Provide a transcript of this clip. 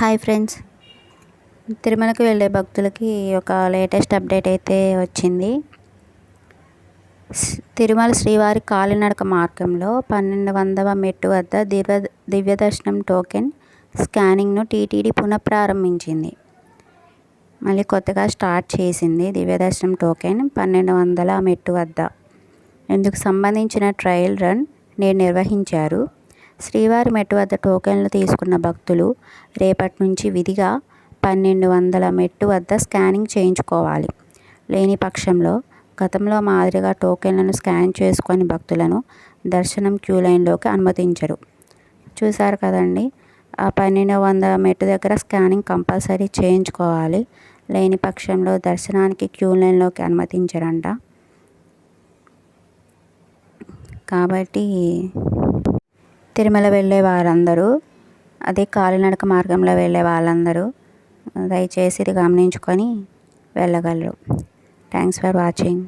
Hi friends. తిరుమలకి వెళ్ళే భక్తులకి ఒక లేటెస్ట్ అప్డేట్ అయితే వచ్చింది. తిరుమల శ్రీవారి కాలినడక మార్గంలో పన్నెండు వందల మెట్టు వద్ద దివ్య దివ్యదర్శనం టోకెన్ స్కానింగ్ను టీటీడీ పునఃప్రారంభించింది. మళ్ళీ కొత్తగా స్టార్ట్ చేసింది దివ్యదర్శనం టోకెన్ పన్నెండు వందల మెట్టు వద్ద. ఇందుకు సంబంధించిన ట్రయల్ రన్ నేను నిర్వహించారు. శ్రీవారి మెట్టు వద్ద టోకెన్లు తీసుకున్న భక్తులు రేపటి నుంచి విధిగా పన్నెండు వందల మెట్టు వద్ద స్కానింగ్ చేయించుకోవాలి. లేని పక్షంలో గతంలో మాదిరిగా టోకెన్లను స్కాన్ చేసుకొని భక్తులను దర్శనం క్యూ లైన్లోకి అనుమతించరు. చూశారు కదండి ఆ పన్నెండు వందల మెట్టు దగ్గర స్కానింగ్ కంపల్సరీ చేయించుకోవాలి. లేని పక్షంలో దర్శనానికి క్యూ లైన్లోకి అనుమతించరంట. కాబట్టి తిరుమల వెళ్ళే వారందరూ అదే కాలినడక మార్గంలో వెళ్ళే వాళ్ళందరూ దయచేసి ఇది గమనించుకొని వెళ్ళగలరు. Thanks for watching.